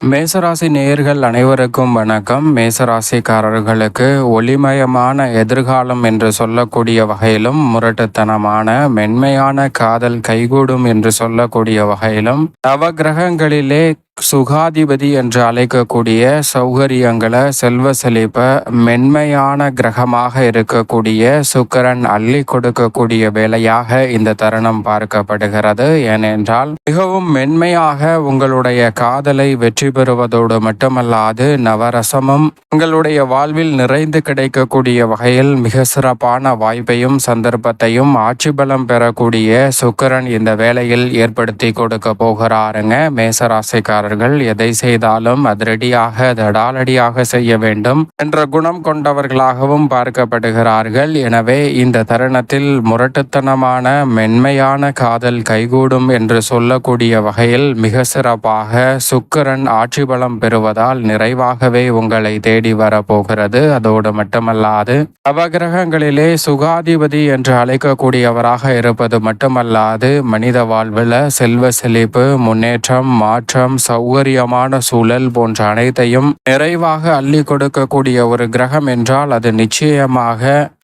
மேசராசி நேயர்கள் அனைவருக்கும் வணக்கம். மேசராசிக்காரர்களுக்கு ஒளிமயமான எதிர்காலம் என்று சொல்லக்கூடிய வகையிலும் முரட்டுத்தனமான மென்மையான காதல் கைகூடும் என்று சொல்லக்கூடிய வகையிலும் நவகிரகங்களிலே சுகாதிபதி என்று அழைக்கக்கூடிய சௌகரியங்களை செல்வ செழிப்ப மென்மையான கிரகமாக இருக்கக்கூடிய சுக்கரன் அள்ளி கொடுக்கக்கூடிய வேலையாக இந்த தருணம் பார்க்கப்படுகிறது. ஏனென்றால் மிகவும் மென்மையாக உங்களுடைய காதலை வெற்றி பெறுவதோடு மட்டுமல்லாது நவரசமும் உங்களுடைய வாழ்வில் நிறைந்து கிடைக்கக்கூடிய வகையில் மிக சிறப்பான வாய்ப்பையும் சந்தர்ப்பத்தையும் ஆட்சி பலம் பெறக்கூடிய சுக்கரன் இந்த வேலையில் ஏற்படுத்தி கொடுக்க போகிறாருங்க. மேசராசிக்காரர் கொண்டவர்கள் எதை செய்தாலும் அதிரடியாக தடாலடியாக செய்ய வேண்டும் என்ற குணம் கொண்டவர்களாகவும் பார்க்கப்படுகிறார்கள். எனவே இந்த தருணத்தில் முரட்டுத்தனமான மென்மையான காதல் கைகூடும் என்று சொல்லக்கூடிய வகையில் மிக சிறப்பாக சுக்கரன் ஆட்சி பலம் பெறுவதால் நிறைவாகவே உங்களை தேடி வரப்போகிறது. அதோடு மட்டுமல்லாது அவகிரகங்களிலே சுகாதிபதி என்று அழைக்கக்கூடியவராக இருப்பது மட்டுமல்லாது மனித வாழ்வில் செல்வ செழிப்பு முன்னேற்றம் மாற்றம் சௌகரியமான சூழல் போன்ற அனைத்தையும் நிறைவாக அள்ளி கொடுக்கக்கூடிய ஒரு கிரகம் என்றால் அது நிச்சயமாக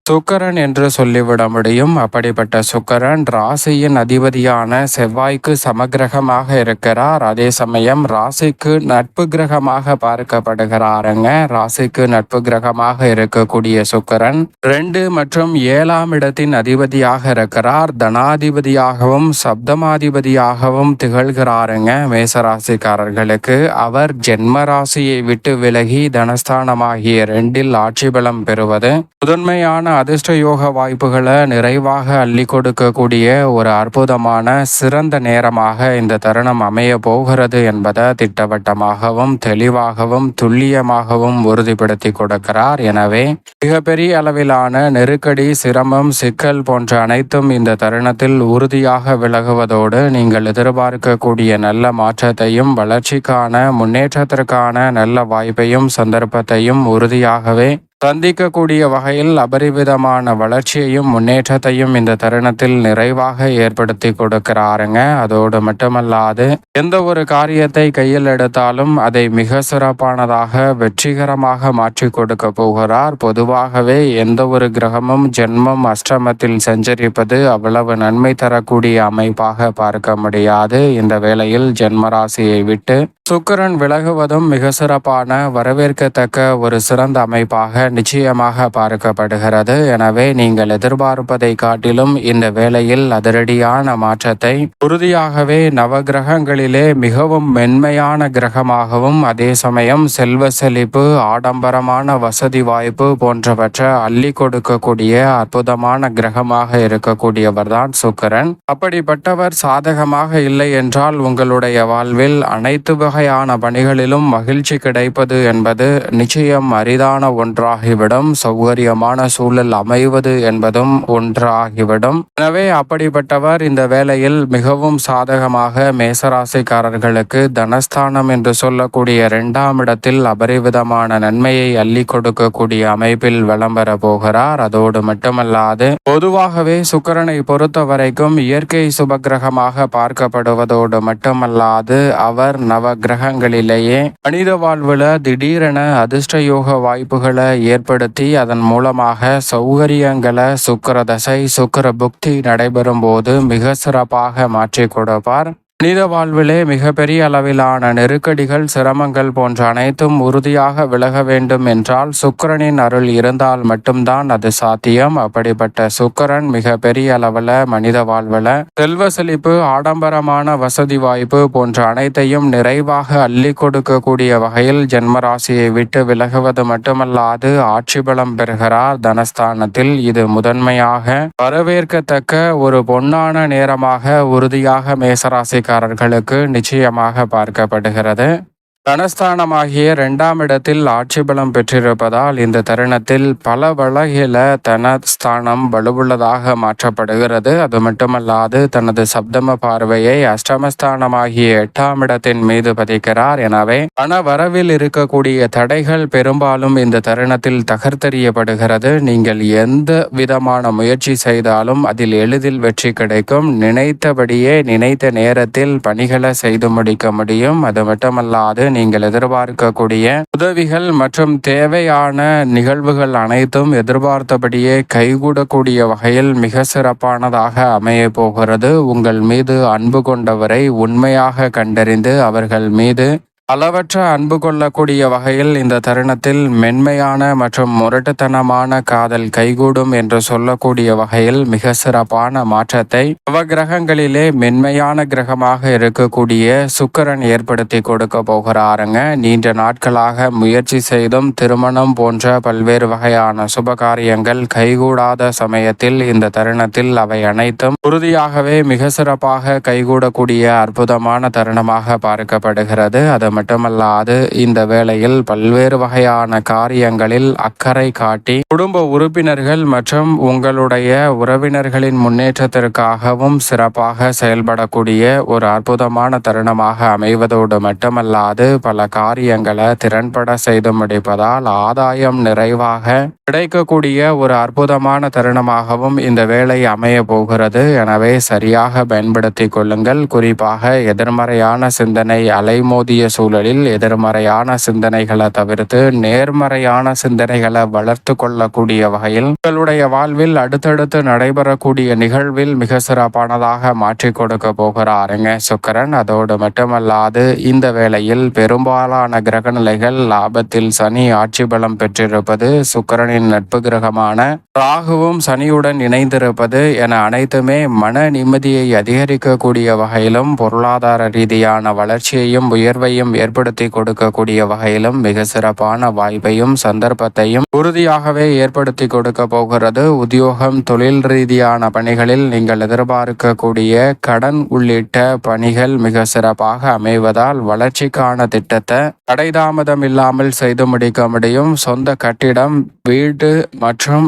சுக்கரன் என்று சொல்லிவிட முடியும் அப்படிப்பட்ட சுக்கரன் ராசியின் அதிபதியான செவ்வாய்க்கு சமகிரகமாக இருக்கிறார். அதே சமயம் ராசிக்கு நட்பு கிரகமாக பார்க்கப்படுகிறாருங்க. ராசிக்கு நட்பு கிரகமாக இருக்கக்கூடிய சுக்கரன் ரெண்டு மற்றும் ஏழாம் இடத்தின் அதிபதியாக இருக்கிறார். தனாதிபதியாகவும் சப்தமாதிபதியாகவும் திகழ்கிறாருங்க மேசராசிக்காரர்களுக்கு. அவர் ஜென்ம ராசியை விட்டு விலகி தனஸ்தானமாகிய ரெண்டில் ஆட்சி பலம் பெறுவது முதன்மையான அதிர்ஷ்ட யோக வாய்ப்புகளை நிறைவாக அள்ளி கொடுக்கக்கூடிய ஒரு அற்புதமான சிறந்த நேரமாக இந்த தருணம் அமைய போகிறது என்பதை திட்டவட்டமாகவும் தெளிவாகவும் துல்லியமாகவும் உறுதிப்படுத்தி கொடுக்கிறார். எனவே மிகப்பெரிய அளவிலான நெருக்கடி சிரமம் சிக்கல் போன்ற அனைத்தும் இந்த தருணத்தில் உறுதியாக விலகுவதோடு நீங்கள் எதிர்பார்க்கக்கூடிய நல்ல மாற்றத்தையும் வளர்ச்சிக்கான முன்னேற்றத்திற்கான நல்ல வாய்ப்பையும் சந்தர்ப்பத்தையும் உறுதியாகவே சந்திக்கக்கூடிய வகையில் அபரிவிதமான வளர்ச்சியையும் முன்னேற்றத்தையும் இந்த தருணத்தில் நிறைவாக ஏற்படுத்தி கொடுக்கிறாருங்க. அதோடு மட்டுமல்லாது எந்த ஒரு காரியத்தை கையில் எடுத்தாலும் அதை மிக சிறப்பானதாக வெற்றிகரமாக மாற்றி கொடுக்க போகிறார். பொதுவாகவே எந்த ஒரு கிரகமும் ஜென்மம் அஷ்டமத்தில் சஞ்சரிப்பது அவ்வளவு நன்மை தரக்கூடிய அமைப்பாக பார்க்க முடியாது. இந்த வேளையில் ஜென்மராசியை விட்டு சுக்கரன் விலகுவதும் மிக சிறப்பான வரவேற்கத்தக்க ஒரு சிறந்த அமைப்பாக நிச்சயமாக பார்க்கப்படுகிறது. எனவே நீங்கள் எதிர்பார்ப்பதை காட்டிலும் இந்த வேளையில் அதிரடியான மாற்றத்தை உறுதியாகவே நவகிரகங்களிலே மிகவும் மென்மையான கிரகமாகவும் அதே சமயம் செல்வ செழிப்பு ஆடம்பரமான வசதி வாய்ப்பு போன்றவற்றை அள்ளி கொடுக்கக்கூடிய அற்புதமான கிரகமாக இருக்கக்கூடியவர் தான் சுக்கரன். அப்படிப்பட்டவர் சாதகமாக இல்லை என்றால் உங்களுடைய வாழ்வில் அனைத்து வகையான பணிகளிலும் மகிழ்ச்சி கிடைப்பது என்பது நிச்சயம் அரிதான ஒன்றாகிவிடும். சௌகரியமான சூழல் அமைவது என்பதும் ஒன்றாகிவிடும். எனவே அப்படிப்பட்டவர் இந்த வேளையில் மிகவும் சாதகமாக மேசராசிக்காரர்களுக்கு தனஸ்தானம் என்று சொல்லக்கூடிய இரண்டாம் இடத்தில் அபரிவிதமான நன்மையை அள்ளி கொடுக்கக்கூடிய அமைப்பில் விளம்பர போகிறார். அதோடு மட்டுமல்லாது பொதுவாகவே சுக்கரனை பொறுத்த வரைக்கும் இயற்கை சுபகிரகமாக பார்க்கப்படுவதோடு மட்டுமல்லாது அவர் நவ கிரகங்களிலேயே மனித வாழ்வில் திடீரென அதிர்ஷ்ட யோக வாய்ப்புகளை ஏற்படுத்தி அதன் மூலமாக சௌகரியங்களை சுக்கர தசை சுக்கர புக்தி நடைபெறும் போது மிக சிறப்பாக மாற்றி கொடுப்பார். மனித வாழ்விலே மிகப்பெரிய அளவிலான நெருக்கடிகள் சிரமங்கள் போன்ற அனைத்தும் உறுதியாக விலக வேண்டும் என்றால் சுக்கரனின் அருள் இருந்தால் மட்டும்தான் அது சாத்தியம். அப்படிப்பட்ட சுக்கரன் மிக பெரிய அளவில் மனித வாழ்வில் செல்வ செழிப்பு ஆடம்பரமான வசதி வாய்ப்பு போன்ற அனைத்தையும் நிறைவாக அள்ளி கொடுக்கக்கூடிய வகையில் ஜென்மராசியை விட்டு விலகுவது மட்டுமல்லாது ஆட்சி பலம் பெறுகிறார். தனஸ்தானத்தில் இது முதன்மையாக வரவேற்கத்தக்க ஒரு பொன்னான நேரமாக உறுதியாக மேசராசி வேலைக்காரர்களுக்கு நிச்சயமாக பார்க்கப்படுகிறது. தனஸ்தானமாகிய இரண்டாம் இடத்தில் ஆட்சி பலம் பெற்றிருப்பதால் இந்த தருணத்தில் பல வழகில தனஸ்தானம் வலுவுள்ளதாக மாற்றப்படுகிறது. அது மட்டுமல்லாது தனது சப்தம பார்வையை அஷ்டமஸ்தானமாகிய எட்டாம் இடத்தின் மீது பதிக்கிறார் எனவே பண வரவில் இருக்கக்கூடிய தடைகள் பெரும்பாலும் இந்த தருணத்தில் தகர்த்தெறியப்படுகிறது. நீங்கள் எந்த விதமான முயற்சி செய்தாலும் அதில் எளிதில் வெற்றி கிடைக்கும். நினைத்தபடியே நினைத்த நேரத்தில் பணிகளை செய்து முடிக்க முடியும். அது மட்டுமல்லாது நீங்கள் எதிர்பார்க்கக்கூடிய உதவிகள் மற்றும் தேவையான நிகழ்வுகள் அனைத்தும் எதிர்பார்த்தபடியே கைகூடக்கூடிய வகையில் மிக சிறப்பானதாக அமைய போகிறது. உங்கள் மீது அன்பு கொண்டவரை உண்மையாக கண்டறிந்து அவர்கள் மீது அளவற்ற அன்பு கொள்ளக்கூடிய வகையில் இந்த தருணத்தில் மென்மையான மற்றும் முரட்டுத்தனமான காதல் கைகூடும் என்று சொல்லக்கூடிய வகையில் மிக சிறப்பான மாற்றத்தை நவகிரகங்களிலே மென்மையான கிரகமாக இருக்கக்கூடிய சுக்கரன் ஏற்படுத்தி கொடுக்க போகிறாருங்க. நீண்ட நாட்களாக முயற்சி செய்தும் திருமணம் போன்ற பல்வேறு வகையான சுபகாரியங்கள் கைகூடாத சமயத்தில் இந்த தருணத்தில் அவை அனைத்தும் உறுதியாகவே மிக சிறப்பாக கைகூடக்கூடிய அற்புதமான தருணமாக பார்க்கப்படுகிறது. அது மட்டுமல்லாது இந்த வேளையில் பல்வேறு வகையான காரியங்களில் அக்கறை காட்டி குடும்ப உறுப்பினர்கள் மற்றும் உங்களுடைய உறவினர்களின் முன்னேற்றத்திற்காகவும் சிறப்பாக செயல்படக்கூடிய ஒரு அற்புதமான தருணமாக அமைவதோடு மட்டுமல்லாது பல காரியங்களை திறன்பட செய்து முடிப்பதால் ஆதாயம் நிறைவாக கிடைக்கக்கூடிய ஒரு அற்புதமான தருணமாகவும் இந்த வேலை அமைய போகிறது. எனவே சரியாக பயன்படுத்திக் கொள்ளுங்கள். குறிப்பாக எதிர்மறையான சிந்தனை அலைமோதிய சூழலில் எதிர்மறையான சிந்தனைகளை தவிர்த்து நேர்மறையான சிந்தனைகளை வளர்த்து கொள்ளக்கூடிய வகையில் உங்களுடைய வாழ்வில் அடுத்தடுத்து நடைபெறக்கூடிய நிகழ்வில் மிக சிறப்பானதாக மாற்றி கொடுக்க போகிறாருங்க சுக்கரன். அதோடு மட்டுமல்லாது இந்த வேளையில் பெரும்பாலான கிரகநிலைகள் லாபத்தில் சனி ஆட்சி பலம் பெற்றிருப்பது சுக்கரனின் நட்பு கிரகமான ராகுவும் சனியுடன் இணைந்திருப்பது என அனைத்துமே மன நிம்மதியை அதிகரிக்கக்கூடிய வகையிலும் பொருளாதார ரீதியான வளர்ச்சியையும் உயர்வையும் ஏற்படுத்தி கொடுக்கக்கூடிய வகையிலும் மிக சிறப்பான வாய்ப்பையும் சந்தர்ப்பத்தையும் உறுதியாகவே ஏற்படுத்தி கொடுக்க போகிறது. உத்தியோகம் தொழில் ரீதியான பணிகளில் நீங்கள் எதிர்பார்க்கக்கூடிய கடன் உள்ளிட்ட பணிகள் மிக சிறப்பாக அமைவதால் வளர்ச்சிக்கான திட்டத்தை தடைதாமதம் இல்லாமல் செய்து முடிக்க முடியும். சொந்த கட்டிடம் வீடு மற்றும்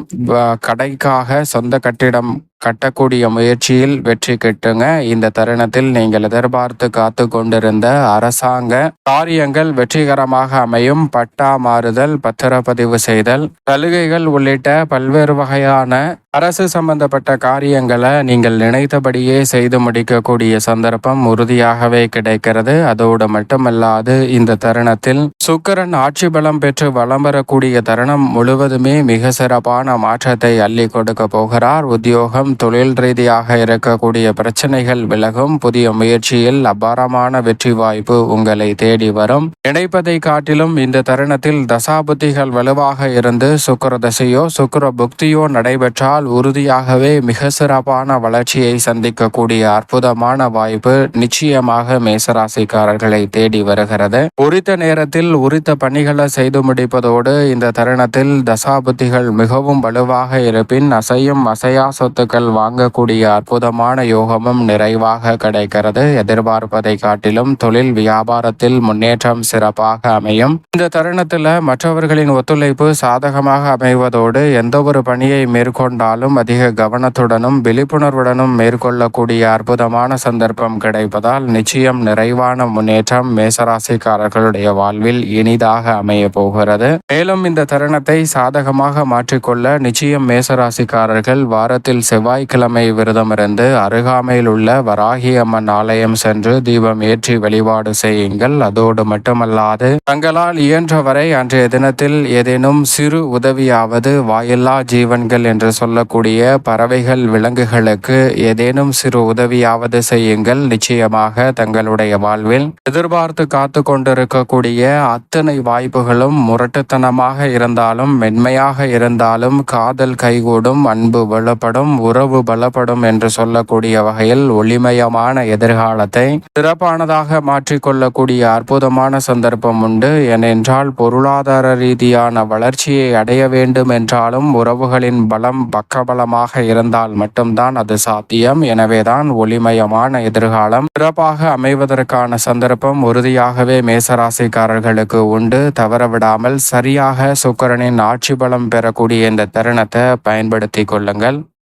கடைக்காக சொந்த கட்டிடம் கட்டக்கூடிய முயற்சியில் வெற்றி கிட்டுங்க. இந்த தருணத்தில் நீங்கள் எதிர்பார்த்து காத்து கொண்டிருந்த அரசாங்க காரியங்கள் வெற்றிகரமாக அமையும். பட்டா மாறுதல் பத்திரப்பதிவு செய்தல் சலுகைகள் உள்ளிட்ட பல்வேறு வகையான அரசு சம்பந்தப்பட்ட காரியங்களை நீங்கள் நினைத்தபடியே செய்து முடிக்கக்கூடிய சந்தர்ப்பம் உறுதியாகவே கிடைக்கிறது. அதோடு மட்டுமல்லாது இந்த தருணத்தில் சுக்கரன் ஆட்சி பலம் பெற்று வளம் வரக்கூடிய தருணம் முழுவதுமே மிக சிறப்பான மாற்றத்தை அள்ளி கொடுக்க போகிறார். உத்தியோகம் தொழில் ரீதியாக இருக்கக்கூடிய பிரச்சனைகள் விலகும். புதிய முயற்சியில் அபாரமான வெற்றி வாய்ப்பு உங்களை தேடி வரும். நினைப்பதை காட்டிலும் இந்த தருணத்தில் தசாபுத்திகள் வலுவாக இருந்து சுக்கர தசையோ சுக்கர புக்தியோ நடைபெற்றால் உறுதியாகவே மிக சிறப்பான வளர்ச்சியை சந்திக்கக்கூடிய அற்புதமான வாய்ப்பு நிச்சயமாக மேசராசிக்காரர்களை தேடி வருகிறது. உரித்த நேரத்தில் உரித்த பணிகளை செய்து முடிப்பதோடு இந்த தருணத்தில் தசாபுத்திகள் மிகவும் வலுவாக இருப்பின் அசையும் அசையா சொத்துக்கள் பொருட்கள் வாங்கக்கூடிய அற்புதமான யோகமும் நிறைவாக கிடைக்கிறது. எதிர்பார்ப்பதை காட்டிலும் தொழில் வியாபாரத்தில் முன்னேற்றம் சிறப்பாக அமையும். இந்த தருணத்தில் மற்றவர்களின் ஒத்துழைப்பு சாதகமாக அமைவதோடு எந்த ஒரு பணியை மேற்கொண்டாலும் அதிக கவனத்துடனும் விழிப்புணர்வுடனும் மேற்கொள்ளக்கூடிய அற்புதமான சந்தர்ப்பம் கிடைப்பதால் நிச்சயம் நிறைவான முன்னேற்றம் மேசராசிக்காரர்களுடைய வாழ்வில் இனிதாக அமைய போகிறது. மேலும் இந்த தருணத்தை சாதகமாக மாற்றிக்கொள்ள நிச்சயம் மேசராசிக்காரர்கள் வாரத்தில் செவ்வாய் செவ்வாய்க்கிழமை விரதமிருந்து அருகாமையில் உள்ள வராகி அம்மன் ஆலயம் சென்று தீபம் ஏற்றி வழிபாடு செய்யுங்கள். அதோடு மட்டுமல்லாது தங்களால் இயன்றவரை அன்றைய தினத்தில் ஏதேனும் சிறு உதவியாவது வாயில்லா ஜீவன்கள் என்று சொல்லக்கூடிய பறவைகள் விலங்குகளுக்கு ஏதேனும் சிறு உதவியாவது செய்யுங்கள். நிச்சயமாக தங்களுடைய வாழ்வில் எதிர்பார்த்து காத்து கொண்டிருக்கக்கூடிய அத்தனை வாய்ப்புகளும் முரட்டுத்தனமாக இருந்தாலும் மென்மையாக இருந்தாலும் காதல் கைகூடும் அன்பு வலுப்படும் ஒரு உறவு பலப்படும் என்று சொல்லக்கூடிய வகையில் ஒளிமயமான எதிர்காலத்தை சிறப்பானதாக மாற்றிக்கொள்ளக்கூடிய அற்புதமான சந்தர்ப்பம் உண்டு. ஏனென்றால் பொருளாதார ரீதியான வளர்ச்சியை அடைய வேண்டும் என்றாலும் உறவுகளின் பலம் பக்கபலமாக இருந்தால் மட்டும்தான் அது சாத்தியம். எனவேதான் ஒளிமயமான எதிர்காலம் சிறப்பாக அமைவதற்கான சந்தர்ப்பம் உறுதியாகவே மேசராசிக்காரர்களுக்கு உண்டு. தவறவிடாமல் சரியாக சுக்கரனின் ஆட்சி பலம் பெறக்கூடிய இந்த தருணத்தை பயன்படுத்தி கொள்ளுங்கள்.